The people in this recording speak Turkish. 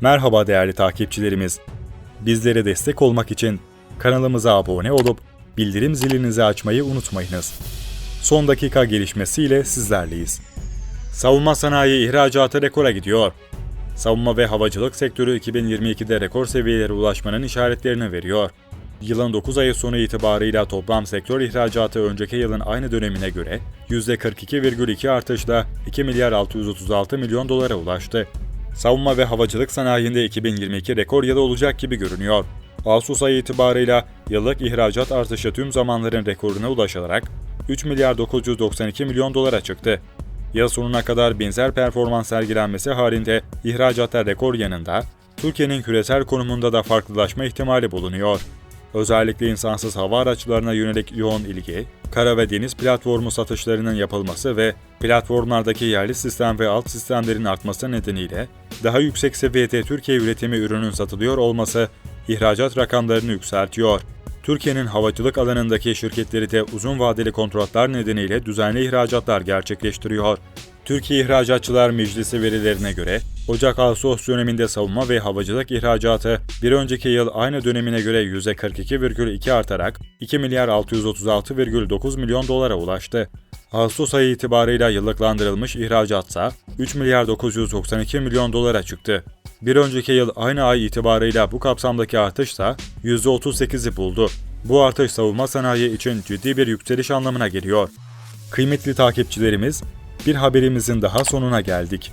Merhaba değerli takipçilerimiz. Bizlere destek olmak için kanalımıza abone olup bildirim zilinizi açmayı unutmayınız. Son dakika gelişmesiyle sizlerleyiz. Savunma sanayi ihracatı rekora gidiyor. Savunma ve havacılık sektörü 2022'de rekor seviyelere ulaşmanın işaretlerini veriyor. Yılın 9 ayı sonu itibarıyla toplam sektör ihracatı önceki yılın aynı dönemine göre %42,2 artışla 2 milyar 636 milyon dolara ulaştı. Savunma ve havacılık sanayinde 2022 rekor yılı olacak gibi görünüyor. Ağustos ayı itibarıyla yıllık ihracat artışı tüm zamanların rekoruna ulaşarak 3 milyar 992 milyon dolara çıktı. Yıl sonuna kadar benzer performans sergilenmesi halinde ihracatta rekor yanında Türkiye'nin küresel konumunda da farklılaşma ihtimali bulunuyor. Özellikle insansız hava araçlarına yönelik yoğun ilgi, kara ve deniz platformu satışlarının yapılması ve platformlardaki yerli sistem ve alt sistemlerin artması nedeniyle daha yüksek seviyede Türkiye üretimi ürünün satılıyor olması ihracat rakamlarını yükseltiyor. Türkiye'nin havacılık alanındaki şirketleri de uzun vadeli kontratlar nedeniyle düzenli ihracatlar gerçekleştiriyor. Türkiye İhracatçılar Meclisi verilerine göre Ocak-Ağustos döneminde savunma ve havacılık ihracatı bir önceki yıl aynı dönemine göre %42,2 artarak 2 milyar 636,9 milyon dolara ulaştı. Ağustos ayı itibarıyla yıllıklandırılmış ihracatsa 3 milyar 992 milyon dolara çıktı. Bir önceki yıl aynı ay itibarıyla bu kapsamdaki artışsa %38'i buldu. Bu artış savunma sanayi için ciddi bir yükseliş anlamına geliyor. Kıymetli takipçilerimiz, bir haberimizin daha sonuna geldik.